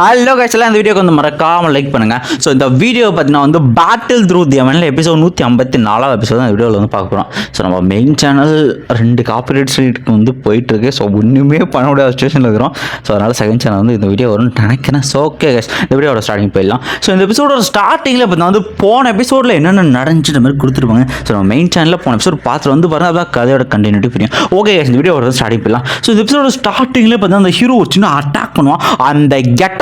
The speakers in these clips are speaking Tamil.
ஹலோ கைஸ்லாம் இந்த வீடியோக்கு வந்து மறக்காமல் லைக் பண்ணுங்கள் ஸோ இந்த வீடியோ பார்த்தீங்கன்னா வந்து பேட்டில் த்ரூ தியமனில் எபிசோட் நூற்றி ஐம்பத்தி நாலாவது எபிசோட் அந்த வீடியோவில் வந்து பார்க்க போகிறோம் ஸோ நம்ம மெயின் சேனல் ரெண்டு காப்பிரேட் ஸ்ட்ரீட்டுக்கு வந்து போயிட்டுருக்கு. ஸோ ஒன்றுமே பண்ண முடியாத சுச்சுவேஷனில் இருக்கிறோம். ஸோ அதனால் செகண்ட் சேனல் வந்து இந்த வீடியோ வரும்னு நினைக்கிறேன். ஸோ ஓகே கைஸ் இந்த வீடியோட ஸ்டார்டிங் போயிடலாம். ஸோ இந்த எபிசோடோட ஸ்டார்டிங்கில் பார்த்தீங்கன்னா வந்து போன எபிசோடில் என்னென்ன நடந்துச்சு மாதிரி கொடுத்துருப்பாங்க. ஸோ நம்ம மெயின் சேனலில் போன எபிசோட் பார்த்துட்டு வந்து பாருங்கள் அதான் கதையோட கண்டினியூட்டி புரியும் ஓகே இந்த வீடியோ ஸ்டார்டிங் போயிடலாம். ஸோ இந்த எபிசோட ஸ்டார்டிங்கில் பார்த்தீங்கன்னா அந்த ஹீரோ ஒரு சின்ன அட்டாக் பண்ணுவான். அந்த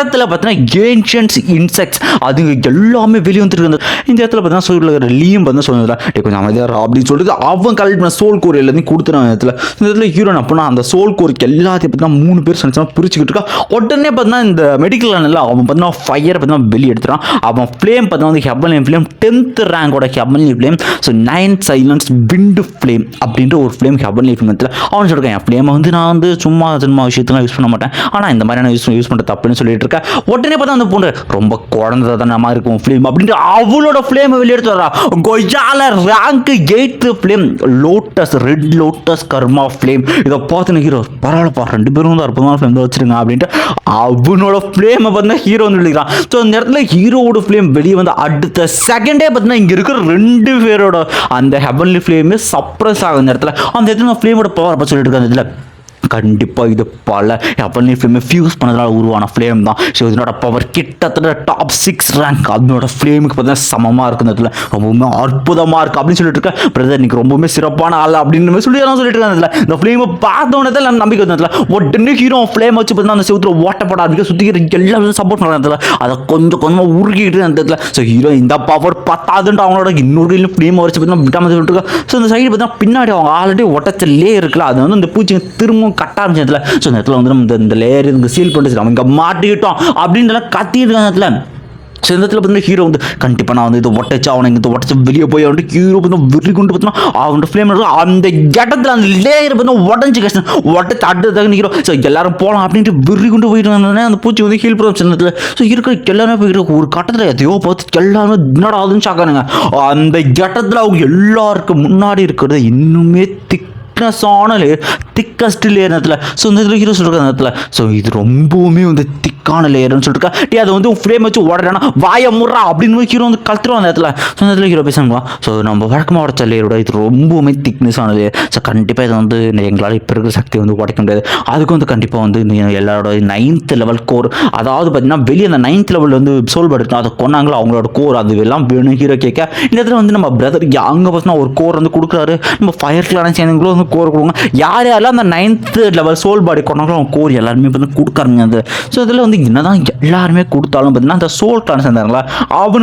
இடத்துல பார்த்தீங்கன்னா ஏன்ஷியன்ஸ் இன்செக்ட்ஸ் அதுங்க எல்லாமே வெளியே வந்துருக்கு இந்த இடத்துல பார்த்தீங்கன்னா சூரில் இருக்கிற லீம் வந்து சொல்லுறா டே கொஞ்சம் அமைதியாக அப்படின்னு சொல்லிட்டு அவன் கலெக்ட் பண்ண சோல் கோர் எல்லாத்தையும் கொடுத்துறான் இடத்துல. இந்த இடத்துல ஹீரோ அப்படின்னா அந்த சோல் கோருக்கு எல்லாத்தையும் பார்த்தீங்கன்னா மூணு பேர் சனிச்சா பிரிச்சுக்கிட்டு இருக்கா உடனே பார்த்தீங்கன்னா இந்த மெடிக்கல் லைனில் அவன் பார்த்தீங்கன்னா ஃபயர் பார்த்தீங்கன்னா வெளியே எடுத்துறான் அவன் ஃப்ளேம் பார்த்தீங்கன்னா வந்து heavenly flame tenth ரேங்கோட heavenly flame so nine silence wind flame அப்படின்ற ஒரு ஃப்ளேம் ஹெவன்லி ஃப்ளேம் இடத்துல அவன் சொல்லிருக்கேன் என் ஃப்ளேமை வந்து நான் வந்து சும்மா சும்மா விஷயத்துலாம் யூஸ் பண்ண மாட்டேன். ஆனால் இந்த மாதிரியான யூஸ் யூஸ் பண்ணுற தப்புன்னு சொல்லிட்டு இருக்கேன் உடனே பார்த்தா அந்த பொண்ணு ரொம்ப குழந்தை தானமாக இருக்கும் ஃபிலிம் அப்படின்ட்டு அவளோட ஃப்ளேமை வெளியே எடுத்து வரா கொய்யால rank eight film lotus red lotus karma flame இதை பார்த்து ஹீரோ பரவாயில்லப்பா ரெண்டு பேரும் வந்து அற்புதமான ஃபிலிம் தான் வச்சிருங்க அப்படின்ட்டு அவனோட ஃப்ளேமை பார்த்தா ஹீரோ வந்து எழுதிக்கிறான் ஸோ அந்த இடத்துல ஹீரோவோட ஃபிலேம் வெளியே வந்து அடுத்த செகண்டே பார்த்தீங்கன்னா இங்கே இருக்கிற ரெண்டு பேரோட அந்த ஹெவன்லி ஃப்ளேமே சப்ரஸ் ஆகும் அந்த இடத்துல. அந்த இடத்துல ஃபிலேமோட பவர் அப்போ சொல்லிட்டு இருக்காங்க இதில். கண்டிப்பாக இது பல. எவ்வளோ ஃப்ளேமை ஃபியூஸ் பண்ணதுனால உருவான ஃப்ளேம் தான். ஸோ இதனோட பவர் கிட்டத்தட்ட டாப் சிக்ஸ் ரேங்க் அதனோட ஃப்ளேமுக்கு பார்த்தீங்கன்னா சமமாக இருக்குது இந்த ரொம்பவுமே அற்புதமாக இருக்குது அப்படின்னு சொல்லிட்டு இருக்கேன் பிரதர் இன்னைக்கு ரொம்பவுமே சிறப்பான ஆள் அப்படின்னு சொல்லி எல்லாம் சொல்லிட்டு இருக்காங்க இதில் இந்த ஃப்ளேமை பார்த்தோன்னே தான் நம்பிக்கை வந்து உடனே ஹீரோ ஃப்ளேம் வச்சு பார்த்தீங்கன்னா அந்த செவுத்துல ஓட்டப்பட அதிக சுற்றிக்கிற எல்லாமே சப்போர்ட் பண்ணுறாங்க இடத்துல அதை கொஞ்சம் கொஞ்சமாக உருகிட்டு அந்த இடத்துல ஸோ ஹீரோ இந்த பவர் பத்தாதுன்ட்டு அவனோட இன்னொரு கையிலும் ஃப்ளேமை வச்சு பார்த்தீங்கன்னா விட்டாமல் சொல்லிட்டு இருக்கா. ஸோ இந்த சைடு பார்த்தீங்கன்னா பின்னாடி அவங்க ஆல்ரெடி ஒட்டச்சல்லே இருக்கல. இருக்குல்ல அது வந்து இந்த பூச்சி திரும்பவும் கட்ட ஆரம்பிச்ச இடத்துல ஸோ இந்த இடத்துல வந்து நம்ம இந்த- இந்த லேயர் இங்கே சீல் பண்ணிட்டு நம்ம இங்கே மாட்டிக்கிட்டோம் அப்படின்றலாம் கத்திட்டு இடத்துல. ஸோ இந்த இடத்துல பார்த்தீங்கன்னா ஹீரோ வந்து கண்டிப்பாக நான் வந்து இது ஒட்டச்சு அவனை இங்கே ஒட்டச்சு வெளியே போய் அவன்ட்டு ஹீரோ வந்து வெறி கொண்டு பார்த்தோன்னா அவனோட ஃப்ளேம் அந்த இடத்துல அந்த லேயர் பார்த்தா உடஞ்சி கஷ்டம். உடச்சு அடுத்ததாக ஹீரோ ஸோ எல்லாரும் போகலாம் அப்படின்ட்டு வெறி கொண்டு போயிட்டு வந்தோடனே அந்த பூச்சி வந்து ஹீல் பண்ண சின்னத்தில் ஸோ இருக்கிற எல்லாருமே போய் ஒரு கட்டத்தில் எதையோ பார்த்து எல்லாருமே என்னடா ஆகுதுன்னு சாக்கானுங்க அந்த இடத்துல அவங்க எல்லாருக்கும் முன்னாடி இருக்கிறது இன்னுமே திக் திக்னஸான லேயர் திக்கஸ்ட் லேயர் நேரத்தில் ஸோ இந்த இதில் ஹீரோ சொல்லிருக்க நேரத்தில் ஸோ இது ரொம்பவுமே வந்து திக்கான லேயர்னு சொல்லிருக்கா. டே அதை வந்து ஃப்ரேம் வச்சு ஓடுறானா வாய முறா அப்படின்னு ஹீரோ வந்து கத்துருவோம் அந்த இடத்துல. ஸோ அந்த இடத்துல ஹீரோ பேசுவாங்க ஸோ நம்ம வழக்கமாக உடச்ச லேயரோட இது ரொம்பவுமே திக்னஸான லேயர் ஸோ கண்டிப்பாக இதை வந்து எங்களால் இப்போ இருக்கிற சக்தி வந்து உடைக்க முடியாது. அதுக்கு வந்து கண்டிப்பாக வந்து எல்லாரோட நைன்த் லெவல் கோர் அதாவது பார்த்தீங்கன்னா வெளியே அந்த நைன்த் லெவலில் வந்து சோல் படுத்தணும் அதை கொண்டாங்களோ அவங்களோட கோர் அது எல்லாம் வேணும் ஹீரோ கேட்க. இந்த இடத்துல வந்து நம்ம பிரதர் அங்கே பார்த்தீங்கன்னா ஒரு கோர் வந்து கொடுக்குறாரு. நம்ம ஃபயர் கிளான சேர்ந்தவங்களும் வந்து கோர் கொடுங்க. யார் யாரெல்லாம் அந்த நைன்த்து லெவல் சோல் பாடி கொண்டாங்களோ அவங்க கோர் எல்லாருமே வந்து கொடுக்காருங்க அது. ஸோ இதில் வந்து என்னதான் எல்லாருமே கொடுத்தாலும் பார்த்தீங்கன்னா அந்த சோல் கிளான சேர்ந்தாங்களா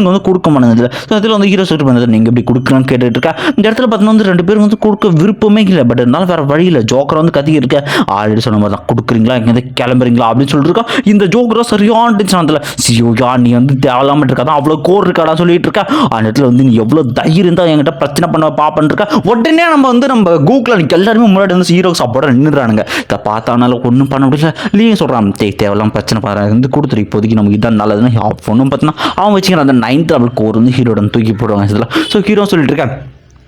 வந்து கொடுக்க மாட்டேங்குது. ஸோ இதில் வந்து ஹீரோ சொல்லிட்டு பண்ணது நீங்கள் எப்படி கொடுக்குறான்னு கேட்டுட்டு இருக்கா. இந்த இடத்துல பார்த்தீங்கன்னா வந்து ரெண்டு பேரும் வந்து கொடுக்க விருப்பமே இல்லை. பட் இருந்தாலும் வேறு வழி இல்லை. ஜோக்கரை வந்து கத்திக்கிட்டு இருக்க. ஆல்ரெடி சொன்ன மாதிரி தான் கொடுக்குறீங்களா இங்கே கிளம்புறீங்களா அப்படின்னு சொல்லிட்டு இருக்கா. இந்த ஜோக்கரை சரியான டென்ஷன் அதில். சியோயா நீ வந்து தேவையில்லாமல் இருக்கா தான் அவ்வளோ கோர் இருக்காடா சொல்லிட்டு இருக்கா. அந்த இடத்துல வந்து நீ எவ்வளோ தைரியம் இருந்தால் என்கிட்ட பிரச்சனை பண்ண பாப்பன் இருக்கா. உடனே நம்ம வந்து நம்ம கூகுளில் எல்லாருமே முன்னாடி வந்து ஹீரோ சாப்பாடு நின்றுறானுங்க இதை பார்த்தானால ஒன்றும் பண்ண முடியல. லீவ் சொல்கிறான் தே தேவையில்லாம பிரச்சனை பாரு. வந்து கொடுத்துரு. இப்போதைக்கு நமக்கு இதான் நல்லதுன்னு ஒன்றும் பார்த்தீங்கன்னா அவன் வச்சுக்கிறான் அந்த நைன்த் லெவல் கோர் வந்து ஹீரோட தூக்கி போடுவாங்க. இதில். ஸோ ஹீரோ சொல்லிட்டு இருக்கேன்.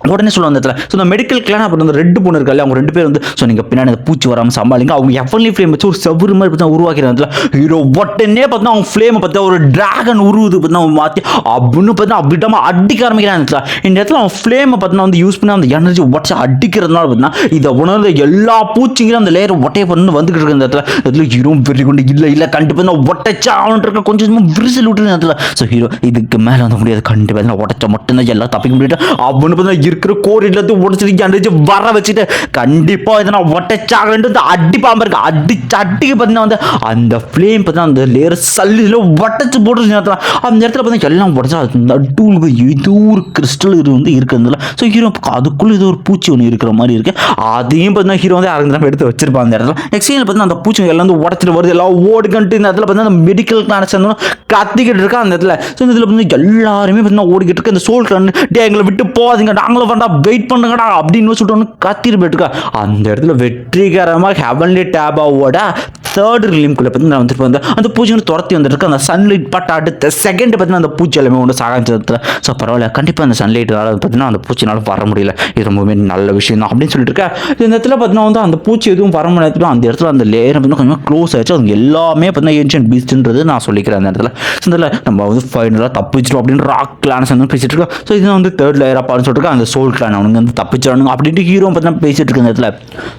உடனே சொல்லுவாங்க அந்த இடத்துல ஸோ இந்த மெடிக்கல் கிளான் அப்புறம் வந்து ரெண்டு பொண்ணு இருக்கா அவங்க ரெண்டு பேர் வந்து ஸோ நீங்கள் பின்னாடி அந்த பூச்சி வராமல் சமாளிங்க. அவங்க எவ்வளோ ஃப்ளேம் வச்சு ஒரு செவ்வறு மாதிரி பார்த்தா உருவாக்கிறாங்க ஹீரோ உடனே பார்த்தா அவங்க ஃப்ளேமை பார்த்தா ஒரு டிராகன் உருவுது பார்த்தா அவங்க மாற்றி அப்படின்னு பார்த்தா விடாமல் அடிக்க ஆரம்பிக்கிறாங்க இடத்துல. இந்த இடத்துல அவன் ஃப்ளேமை பார்த்தா வந்து யூஸ் பண்ணி அந்த எனர்ஜி உடச்சி அடிக்கிறதுனால பார்த்தீங்கன்னா இதை உணர்ந்த எல்லா பூச்சிங்களும் அந்த லேயர் ஒட்டைய பண்ணு வந்துக்கிட்டு இருக்க இந்த இடத்துல இடத்துல ஹீரோ வெறி கொண்டு இல்லை இல்லை கண்டிப்பாக நான் ஒட்டச்சா அவன் இருக்க கொஞ்சம் விரிசல் விட்டுருந்த இடத்துல. ஸோ ஹீரோ இதுக்கு மேலே வந்து முடியாது. கண்டிப்பாக நான் உடச்சா மட்டும்தான் எல்லாம் தப்பிக்க முடியாது அப்படின்னு பார்த்தா இருக்கிற கோர் எல்லாத்தையும் உடச்சிட்டு அடிச்சு வர வச்சுட்டு கண்டிப்பாக இதை நான் ஒட்டச்சாகன்ட்டு அடி பாம்பு இருக்கு. அடிச்சு அடிக்கு பார்த்தீங்கன்னா வந்து அந்த ஃப்ளேம் பார்த்தீங்கன்னா அந்த லேயர் சல்லில் ஒட்டச்சு போட்டு நேரத்தில் அந்த இடத்துல பார்த்தீங்கன்னா எல்லாம் உடச்சா நடுவில் ஏதோ ஒரு கிறிஸ்டல் இது வந்து இருக்கிறதுல ஸோ ஹீரோ அதுக்குள்ளே ஏதோ ஒரு பூச்சி ஒன்று இருக்கிற மாதிரி இருக்கு. அதையும் பார்த்தீங்கன்னா ஹீரோ வந்து அரங்க எடுத்து வச்சிருப்பான் அந்த இடத்துல. நெக்ஸ்ட் பார்த்தீங்கன்னா அந்த பூச்சி எல்லாம் வந்து உடச்சிட்டு வருது. எல்லாம் ஓடுகன்ட்டு இந்த இடத்துல பார்த்தீங்கன்னா அந்த மெடிக்கல் கிளாஸ் கத்திக்கிட்டு இருக்கா அந்த இடத்துல. ஸோ இந்த இதில் பார்த்தீங்கன்னா எல்லாருமே பார்த்தீங்கன்னா ஓடிக்கிட்டு இருக்கு. அந்த சோல் கண்ணு டே எங்களை விட்டு போகாதீங்க நாங்களும் வேண்டாம் வெயிட் பண்ணுங்கடா அப்படின்னு சொல்லிட்டு ஒன்று கத்திட்டு போயிட்டுருக்கா அந்த இடத்துல வெற்றிகரமாக ஹெவன்லி டேபாவோட தேர்ட் ரிலீம்குள்ளே பார்த்தீங்கன்னா வந்துட்டு வந்தேன். அந்த பூஜை துரத்தி வந்துருக்கு அந்த சன்லைட் பட்ட அடுத்த செகண்ட் பார்த்தீங்கன்னா அந்த பூச்சி எல்லாமே ஒன்று சாகாஞ்சதுல ஸோ பரவாயில்ல. கண்டிப்பாக அந்த சன்லைட்னால பார்த்தீங்கன்னா அந்த பூச்சினால வர முடியல. இது ரொம்பவே நல்ல விஷயம் தான் அப்படின்னு சொல்லிட்டு இருக்கேன் இந்த இடத்துல பார்த்தீங்கன்னா வந்து அந்த பூச்சி எதுவும் வர முடியாது அந்த இடத்துல அந்த லேயர் பார்த்தீங்கன்னா கொஞ்சம் க்ளோஸ் ஆயிடுச்சு. அது எல்லாமே பார்த்தீங்கன்னா ஏன்ஷியன் பீஸ்ட்ன்றது நான் சொல்லிக்கிறேன் அந்த இடத்துல. ஸோ இதில் நம்ம வந்து ஃபைனலாக தப்பிச்சிடும் அப்படின்னு ராக் கிளான்ஸ் வந்து பேசிட்டு இருக்கோம். ஸோ இதுதான் வந்து தேர்ட் லேயர் அப்பான்னு சொல்லிட்டு அந்த சோல் கிளான் அவனுங்க வந்து தப்பிச்சிடணும் அப்படின்ட்டு ஹீரோ பார்த்தீங்கன்னா பேசிகிட்டு இருக்க இடத்துல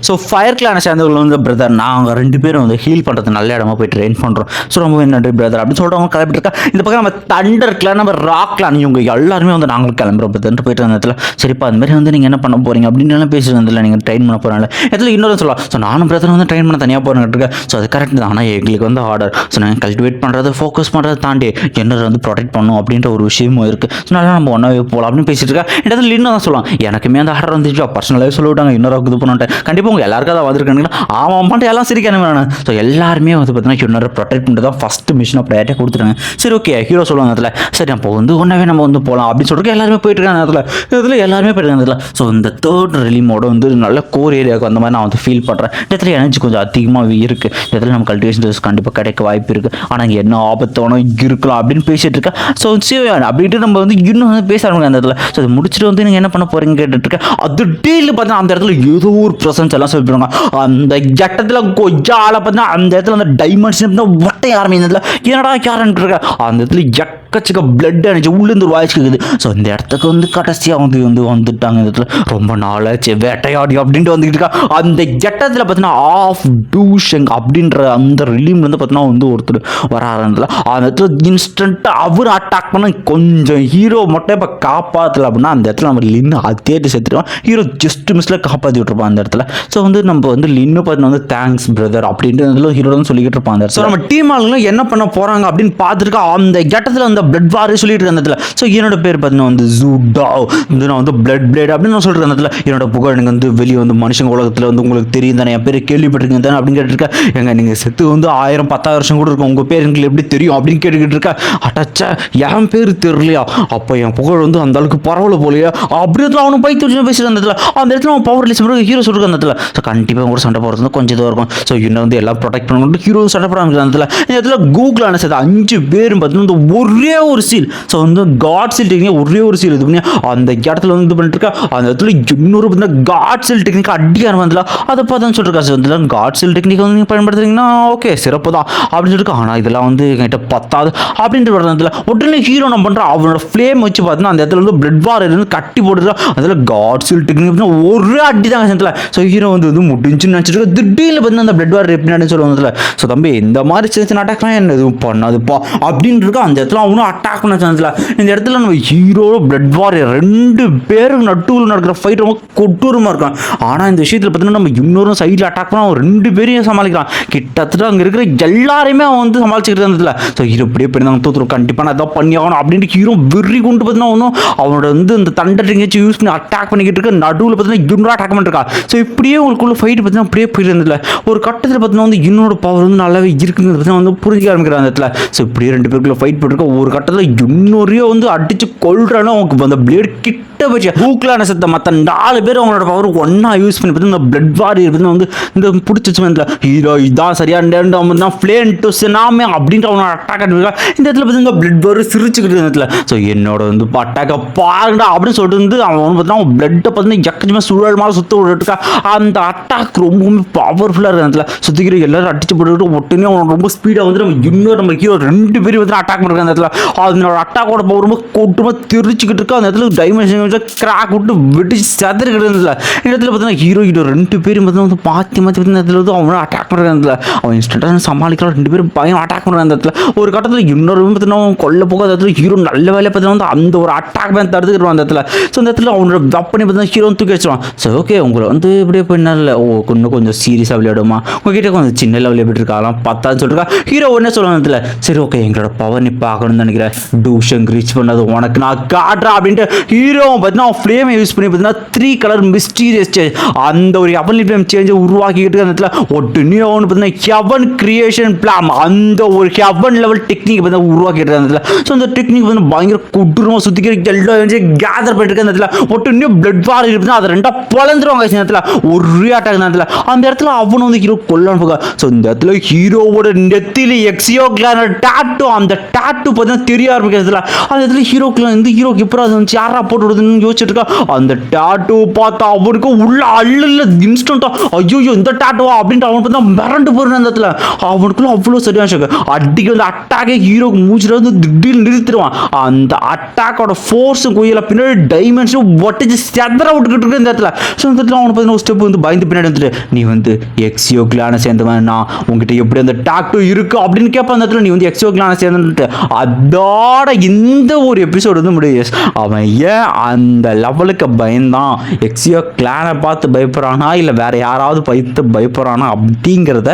ஸோ ஃபயர் கிளானை சேர்ந்தவர்கள் வந்து பிரதர் நாங்கள் ரெண்டு பேரும் வந்து ஹீல் பண்ணுறது நல்ல இடமா போய் ட்ரெயின் பண்ணுறோம் ஸோ ரொம்ப நன்றி பிரதர் அப்படின்னு சொல்லிட்டு அவங்க கிளம்பிட்டு இருக்கா? இந்த பக்கம் நம்ம தண்டர் கிளான் நம்ம ராக் கிளான் இவங்க எல்லாருமே வந்து நாங்கள் கிளம்புறோம் பிரதர்ன்ட்டு போயிட்டு இருந்த இடத்துல சரிப்பா அந்த மாதிரி வந்து நீங்கள் என்ன பண்ண போறீங்க? அப்படின்னு பேசிட்டு இருந்ததில்ல நீங்கள் ட்ரெயின் பண்ண போகிறாங்க இடத்துல இன்னொரு சொல்லலாம் ஸோ நானும் பிரதர் வந்து ட்ரெயின் பண்ண தனியாக போகிறேன் இருக்கேன் ஸோ அது கரெக்ட் தான். ஆனால் எங்களுக்கு வந்து ஆர்டர் ஸோ நாங்கள் கல்டிவேட் பண்ணுறது ஃபோக்கஸ் பண்ணுறதை தாண்டி என்ன வந்து ப்ரொடெக்ட் பண்ணும் அப்படின்ற ஒரு விஷயமும் இருக்குது ஸோ நல்லா நம்ம ஒன்றாவே போகலாம் அப்படின்னு பேசிட்டு இருக்கா. இடத்துல இன்னும் தான் சொல்லலாம் எனக்குமே அந்த ஆர்டர் வந்துச்சு. பர்சனலாகவே சொல்லிவிட்டாங்க. இன்னொரு இது பண்ணிட்டேன் கண்டிப்பாக உங்கள் எல்லாருக்கும் அதை வந்திருக்காங்க ஆமாம் பண்ணிட்டு எல்லாம் சிரிக்கணும் வேணும் ஸோ எல்லாருமே வந்து பார்த்தீங்கன்னா இன்னொரு ப்ரொடெக்ட் பண்ணிட்டு தான் ஃபஸ்ட்டு மிஷினை ப்ரையாரிட்டி கொடுத்துட்டாங்க. சரி ஓகே ஹீரோ சொல்லுவாங்க அதில் சரி அப்போ வந்து ஒன்றாவே நம்ம வந்து போகலாம் அப்படின்னு சொல்லிட்டு எல்லாருமே போயிட்டு இருக்காங்க அதில் இதில் எல்லாருமே போயிட்டு இருக்காங்க அதில் ஸோ இந்த தேர்ட் ரிலீமோட வந்து நல்ல கோர் ஏரியாவுக்கு அந்த மாதிரி நான் வந்து ஃபீல் பண்ணுறேன் இடத்துல எனர்ஜி கொஞ்சம் அதிகமாக இருக்குது இடத்துல நம்ம கல்டிவேஷன் கண்டிப்பாக கிடைக்க வாய்ப்பு இருக்குது ஆனால் இங்கே என்ன ஆபத்தானோ இருக்கலாம் அப்படின்னு பேசிட்டு இருக்கேன். ஸோ சரி அப்படின்ட்டு நம்ம வந்து இன்னும் வந்து பேச ஆரம்பிங்க அந்த இடத்துல. ஸோ அதை முடிச்சுட்டு வந்து நீங்கள் என்ன பண்ண போகிறீங்க கேட்டுட்டுருக்கேன் அது டீல் பார்த்தா அந்த இடத்துல ஏதோ ஒரு ப்ரெசன்ஸ் எல்லாம் சொல்லிடுவாங்க அந்த இடத்துல கொஜால பார்த்தா அந்த இடத்துல அந்த டைமென்ஷன் ஒட்டை ஆரம்பிச்சதுல என்னடா யாருன்னு இருக்க அந்த இடத்துல எக்கச்சக்க பிளட் அணிச்சு உள்ளேருந்து ஒரு வாய்ஸ் கேட்குது ஸோ இந்த இடத்துக்கு வந்து கடைசியாக வந்து வந்து வந்துட்டாங்க இந்த இடத்துல. ரொம்ப நாளாச்சு வேட்டையாடி அப்படின்ட்டு வந்துக்கிட்டு இருக்கா. அந்த கெட்டத்தில் பார்த்தீங்கன்னா ஆஃப் டூஷங் அப்படின்ற அந்த ரிலீம் வந்து பார்த்தீங்கன்னா வந்து ஒருத்தர் வர ஆரம்பித்துல அந்த இடத்துல இன்ஸ்டண்ட்டாக அவர் அட்டாக் பண்ண கொஞ்சம் ஹீரோ மட்டும் இப்போ காப்பாற்றல அப்படின்னா அந்த இடத்துல நம்ம லின்னு அதேட்டு செத்துருவோம் ஹீரோ ஜஸ்ட் மிஸ்ல காப்பாற்றி விட்டுருப்பான் அந்த இடத்துல. ஸோ வந்து நம்ம வந்து லின்னு பார்த்தீங்கன்னா வந்து தேங்க்ஸ் பிரதர் அப்படின்ட்டு அதில் ஹீரோ வந்து சொல்லிக்கிட்டு இருப்பான் அந்த இடத்துல. நம்ம டீம் ஆளுங்களும் என்ன பண்ண போகிறாங்க அப்படின்னு பார்த்துருக்கா அந்த கெட்டத்தில் அந்த பிளட் வார் சொல்லிட்டு இருக்க இடத்துல. ஸோ என்னோட பேர் பார்த்தீங்கன்னா வந்து ஜூடா வந்து நான் வந்து பிளட் பிளேட் அப்படின்னு நான் சொல்கிறேன் அந்த இடத்துல. என்னோட புகழ் எனக்கு வந்து வெளியே வந்து மனுஷங்க உலகத்தில் வந்து உங்களுக்கு தெரியும் தானே. என் பேர் கேள்விப்பட்டிருக்கீங்க தானே அப்படின்னு கேட்டுருக்கேன் எங்க நீங்கள் செத்து வந்து ஆயிரம் பத்தாயிரம் வருஷம் கூட இருக்கும் உங்கள் பேர் எங்களுக்கு எப்படி தெரியும் அப்படின்னு கேட்டுக்கிட்டு இருக்கா. அட்டாச்சா என் பேர் தெரியலையா? அப்போ என் புகழ் வந்து அந்த அளவுக்கு பரவல போலையா. அப்படி இடத்துல அவனும் பைத்து வச்சு பேசிட்டு அந்த இடத்துல அந்த இடத்துல அவன் பவர் ரிலீஸ் பண்ணுறது ஹீரோ சொல்லிருக்க அந்த இடத்துல ஸோ கண்டிப்பாக கூட சண்டை போகிறது கொஞ்சம் இதுவாக இருக்கும். ஸோ இன்னும் வந்து எல்லாம் ப்ரொடெக்ட் பண்ணணும் ஹீரோ சண்டை போட ஆரம்பிக்கிற அந்த இடத்துல. இந்த இடத்துல கூகுள் அனுசது அஞ்சு பேரும் பார்த்தீங்கன்னா இந்த ஒரே ஒரு சீல் ஸோ வந்து காட் சீல் டெக்னிக் ஒரே ஒரு சீல் இது பண்ணி அந்த இடத்துல வந்து இது பண்ணிட்டு இருக்கா அந்த இடத்துல இன்னொரு பார்த்தீங்கன்னா காட் சீல் டெக்னிக் அடி இருந்ததுல அதை பார்த்தா சொல்லிருக்கா சார் வந்து காட் சீல் டெக்னிக் வந்து நீங்கள் பயன்படுத்துறீங்கன்னா ஓகே சிறப்பு தான் அப்படின்னு சொல்லிட்டு ஆனால் இதெல்லாம் வந்து என்கிட்ட பத்தாது அப்படின்ட்டு வரதுல உடனே ஹீரோ நம்ம பண்ணுறான் அவனோட ஃப்ளேம் வச்சு பார்த்தீங்கன்னா அந்த இடத்துல வந்து பிளட் பார் இருந்து கட்டி போட்டு போட்டுருக்கா அதில் காட் டெக்னிக் ஒரு அடி தான் இடத்துல. ஸோ ஹீரோ வந்து வந்து முடிஞ்சுன்னு நினச்சிட்டு திடீர்னு பார்த்தீங்கன்னா அந்த பிளட் வார் எப்படி சொல்லுவாங்க ஸோ தம்பி இந்த மாதிரி சின்ன சின்ன அட்டாக்லாம் என்ன எதுவும் பண்ணாதுப்பா. அப்படின்னு இருக்கா. அந்த இடத்துல அவனும் அட்டாக் பண்ண சான்ஸ்ல இந்த இடத்துல நம்ம ஹீரோ பிளட் வார் ரெண்டு பேரும் நட்டுவில் நடக்கிற ஃபைட் ரொம்ப கொட்டூரமாக இருக்கும் ஆனால் இந்த விஷயத்தில் பார்த்தீங்கன்னா நம்ம இன்னொரு சைடில் அட்டாக் பண்ண அவன் ரெண்டு பேரையும் சமாளிக்கிறான். கிட்டத்தட்ட அங்கே இருக்கிற எல்லாரையுமே அவன் வந்து சமாளிச்சுக்கிட்டு இருந்ததுல ஸோ ஹீரோ இப்படியே போயிருந்தாங்க தோத்துரும் கண்டிப்பாக நான் இதான் பண்ணி ஆகணும். அப்படின்ட்டு ஹீரோ வெறி கொண்டு பார்த்தீங்கன்னா ஒன்றும் அவனோட வந்து இந்த தண்டர் எங்கேயாச்சும் யூஸ் பண்ணி அட்டாக் பண்ணிக்கிட்டு இருக்க. நடுவில் பார்த்தீங்கன்னா இன்னொரு அட்டாக் பண்ணிருக்கா ஸோ இப்படியே உங்களுக்குள்ள ஃபைட் பார்த்தீங்கன்னா அப்படியே போயிருந்ததில்ல ஒரு கட்டத்தில் பார்த்தீங்கன்னா வந்து இன்னொரு பவர் வந்து நல்லாவே இருக்குங்கிறது பார்த்தீங்கன்னா வந்து புரிஞ்சிக்க ஆரம்பிக்கிற அந்த இடத்துல. ஸோ இப்படியே ரெண்டு பேருக்குள்ள ஃபைட் போட்டுருக்க ஒரு கட்டத்தில் இன்னொரையோ வந்து அடிச்சு கொள்றானோ அவங்க அந்த பிளேட் கிட்ட போச்சு. பூக்கலான சத்த மற்ற நாலு பேர் அவங்களோட பவர் ஒன்றா யூஸ் பண்ணி பார்த்து இந்த பிளட் வாரி பார்த்தீங்கன்னா வந்து இந்த பிடிச்சிச்சு சமயத்தில் ஹீரோ இதான் சரியா? அவன் தான் ஃப்ளேன் டு சினாமே அப்படின்ற அவனோட அட்டாக் அடிக்கா இந்த இடத்துல பார்த்தீங்கன்னா பிளட் வாரி சிரிச்சுக்கிட்டு இந்த இடத்துல. ஸோ என்னோட வந்து அட்டாக்கை பாருங்கடா அப்படின்னு சொல்லிட்டு வந்து அவன் வந்து பார்த்தீங்கன்னா பிளட்டை பார்த்தீங்கன்னா எக்கச்சமாக சுழல் மாதிரி சுத்த விட்டுருக்கா அந்த அட்டாக் ரொம்பவுமே பவர்ஃபுல்லாக இருக்கு இடத்துல. சுற்றிக்கிற எல்லாரும் அடிச்சு போட்டுக்கிட்டு ஒட்டுனே அவன் ரொம்ப ஸ்பீடாக வந்து நம்ம இன்னொரு நம்ம ஹீரோ ரெண்டு பேரும் வந்து அட்டாக் பண்ணுறாங்க அந்த இடத்துல. அதனோட அட்டாக்கோட பவர் ரொம்ப கொட்டுமா தெரிச்சுக்கிட்டு இருக்கா அந்த இடத்துல. டைமென்ஷன் வச்சு கிராக் விட்டு வெடிச்சு சதுரிக்கிட்டு இந்த இடத்துல பார்த்தீங்கன்னா ஹீரோ ஹீரோ ரெண்டு பேரும் பார்த்தீங்கன்னா வந்து மாற்றி மாற்றி பார்த்தீங்கன்னா இடத்துல வந்து அவனை அட்டாக் பண்ணுறாங்க அந்த இடத்துல. அவன் இன்ஸ்டன்ட்டாக சமாளிக்கலாம். ரெண்டு பேரும் பயம் அட்டாக் பண்ணுறாங்க அந்த இடத்துல. ஒரு கட்டத்தில் இன்னொரு பார்த்தீங்கன்னா கொல்ல போக அந்த இடத்துல ஹீரோ நல்ல வேலையை பார்த்தீங்கன்னா வந்து அந்த ஒரு அட்டாக் பேன் தடுத்துக்கிட்டு அந்த இடத்துல. ஸோ அந்த இடத்துல அவனோட வெப்பனை பார்த்தீங்கன்னா ஹீரோ தூக்கி வச்சிருவான். சரி ஓகே உங்களை வந்து இப்படியே போய் ஓ இன்னும் கொஞ்சம் சீரியஸாக விளையாடுமா? உங்ககிட்ட கொஞ்சம் சின்ன லெவலில் எப்படி இருக்காலாம் பத்தான்னு சொல்லிருக்கா ஹீரோ உடனே சொல்லுவாங்க இடத்துல சரி ஓகே எங்களோட பவர் நீ பார்க்கணும்னு நினைக்கிறேன். டூஷன் ரீச் பண்ணது உனக்கு நான் காட்டுறா அப்படின்ட்டு ஹீரோ பார்த்தீங்கன்னா ஃப்ளேமை யூஸ் பண்ணி பார்த்தீங்கன்னா த்ரீ கலர் மிஸ்டீரியஸ் சேஞ்ச் அந்த ஒரு எவன் ஃப்ளேம் சேஞ்சை உருவாக்கிக்கிட்டு அந்த இடத்துல ஒட்டுனே அவனு பார்த்தீங்கன்னா ஹெவன் கிரியேஷன் பிளாம் அந்த ஒரு ஹெவன் லெவல் டெக்னிக் பார்த்தீங்கன்னா உருவாக்கிட்டு அந்த இடத்துல. ஸோ அந்த டெக்னிக் வந்து பயங்கர குட்டுருமா சுற்றிக்கிற எல்லாம் கேதர் பண்ணிட்டு நேரத்தில் ஒட்டு இன்னும் பிளட் வார் இருக்குதுன்னா அதை ரெண்டாக பொழந்துருவாங்க இந்த இடத்துல. ஒரே அட்டாக் அந்த இடத்துல. அந்த இடத்துல அவனு வந்து ஹீரோ கொல்லான்னு போக ஸோ இந்த இடத்துல ஹீரோவோட நெத்தியில் எக்ஸியோ கிளான டாட்டு அந்த டாட்டு பார்த்தீங்கன்னா தெரிய ஆரம்பிக்கிறதுல அந்த இடத்துல ஹீரோக்குலாம் இந்த ஹீரோக்கு எப்போ அது வந்து யாரா போட்டு விடுதுன்னு யோசிச்சுட்டு இருக்கா? அந்த டாட்டு பார்த்தா அவனுக்கு உள்ள அள்ளில் இன்ஸ்டண்ட்டா ஐயோ இந்த டாட்டுவா அப்படின்ட்டு அவன் பார்த்தா மிரண்டு போயிருந்த அந்த இடத்துல. அவனுக்குள்ள அவ்வளோ சரியான ஷாக்கு அடிக்க வந்து அட்டாக்கே ஹீரோக்கு மூச்சுட்டு வந்து திடீர்னு நிறுத்திடுவான். அந்த அட்டாக்கோட ஃபோர்ஸும் குயில பின்னாடி டைமென்ஷனும் ஒட்டிச்சு செதற விட்டுக்கிட்டு இருக்கு இந்த இடத்துல. ஸோ இந்த இடத்துல அவனை பார்த்தீங்கன்னா ஒரு ஸ்டெப் வந்து பயந்து பின்னாடி வந்துட்டு நீ வந்து எக்ஸியோ கிளான சேர்ந்தவன் நான் உங்ககிட்ட எப்படி அந்த டாக்டோ இருக்கு அப்படின்னு கேட்பான் அந்த இடத்துல. நீ வந்து எக்ஸியோ கிளான சேர்ந்துட்டு. அதோட இந்த ஒரு எபிசோடு வந்து முடியும் அவன் ஏன் அந்த லெவலுக்கு பயந்தான்? எக்ஸியோ கிளானை பார்த்து பயப்படுறானா? இல்லை வேற யாராவது பயத்து பயப்படுறானா? அப்படிங்கிறத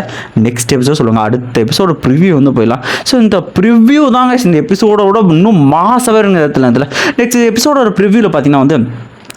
நெக்ஸ்ட் எபிசோட் சொல்லுவாங்க. அடுத்த எபிசோட ப்ரிவ்யூ வந்து போயிடலாம். ஸோ இந்த ப்ரிவ்யூ தாங்க இந்த எபிசோடோட இன்னும் மாசம் வேறுங்க இடத்துல. நெக்ஸ்ட் எபிசோடோட ப்ரிவ்யூவில் பார்த்தீங்கன்னா வந்து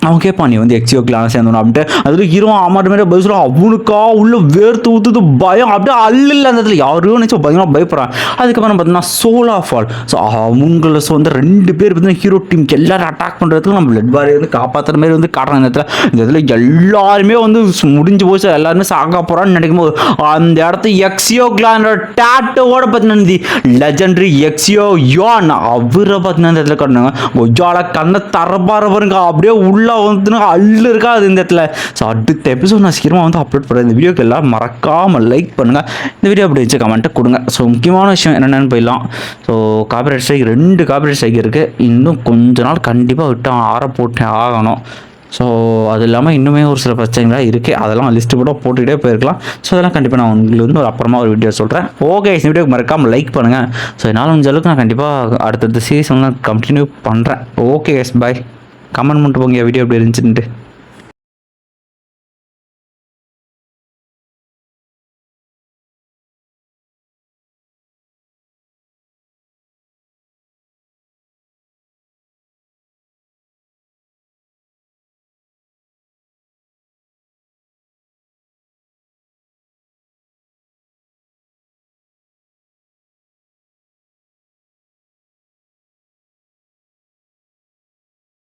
அவன் கேட்பான் நீ வந்து எக்ஸியோ கிளாஸ் சேர்ந்தணும் அப்படின்ட்டு. அதில் ஹீரோ ஆமாட்ட மாதிரி பதில் சொல்லுவான் அவனுக்கா? உள்ள வேர்த்து ஊத்துது பயம். அப்படியே அல்ல அந்த இடத்துல. யாரும் நினச்சி பயங்கரமாக பயப்படுறான். அதுக்கப்புறம் பார்த்தீங்கன்னா சோலா ஃபால் ஸோ அவங்கள ஸோ வந்து ரெண்டு பேர் பார்த்தீங்கன்னா ஹீரோ டீமுக்கு எல்லாரும் அட்டாக் பண்ணுறதுக்கு நம்ம பிளட் பாரி வந்து காப்பாற்றுற மாதிரி வந்து காட்டுறாங்க இந்த இடத்துல. இந்த இடத்துல எல்லாருமே வந்து முடிஞ்சு போச்சு. எல்லாருமே சாக போகிறான்னு நினைக்கும் போது அந்த இடத்த எக்ஸியோ கிளானோட டேட்டோட பார்த்தீங்கன்னா லெஜண்டரி எக்ஸியோ யோன் அவரை பார்த்தீங்கன்னா இந்த இடத்துல காட்டினாங்க. கொஜால கண்ணை தரப்பார பாருங்க. அப்படியே உள்ள வந்து அள்ளு இருக்கா அது இந்த இடத்துல. ஸோ அடுத்த எபிசோட் நான் சீக்கிரமாக வந்து அப்லோட் பண்ணுறேன் இந்த வீடியோக்கு எல்லாம் மறக்காமல் லைக் பண்ணுங்கள் இந்த வீடியோ அப்படி வச்சு கமெண்ட்டை கொடுங்க. ஸோ முக்கியமான விஷயம் என்னென்னு போயிடலாம். ஸோ காப்பிரைட் ஸ்ட்ரைக் ரெண்டு காப்பிரைட் ஸ்ட்ரைக் இருக்குது இன்னும் கொஞ்ச நாள் கண்டிப்பாக விட்டு ஆற போட்டே ஆகணும். ஸோ அது இல்லாமல் இன்னுமே ஒரு சில பிரச்சனைகளாக இருக்குது அதெல்லாம் லிஸ்ட்டு கூட போட்டுக்கிட்டே போயிருக்கலாம். ஸோ அதெல்லாம் கண்டிப்பாக நான் உங்களுக்கு வந்து ஒரு அப்புறமா ஒரு வீடியோ சொல்கிறேன் ஓகே இந்த வீடியோக்கு மறக்காமல் லைக் பண்ணுங்கள் ஸோ என்னால் முடிஞ்ச அளவுக்கு நான் கண்டிப்பாக அடுத்தடுத்த சீரீஸ் வந்து கண்டினியூ பண்ணுறேன் ஓகே எஸ் பாய் கமெண்ட் பண்ணிட்டு போங்க வீடியோ எப்படி இருந்துச்சுன்ட்டு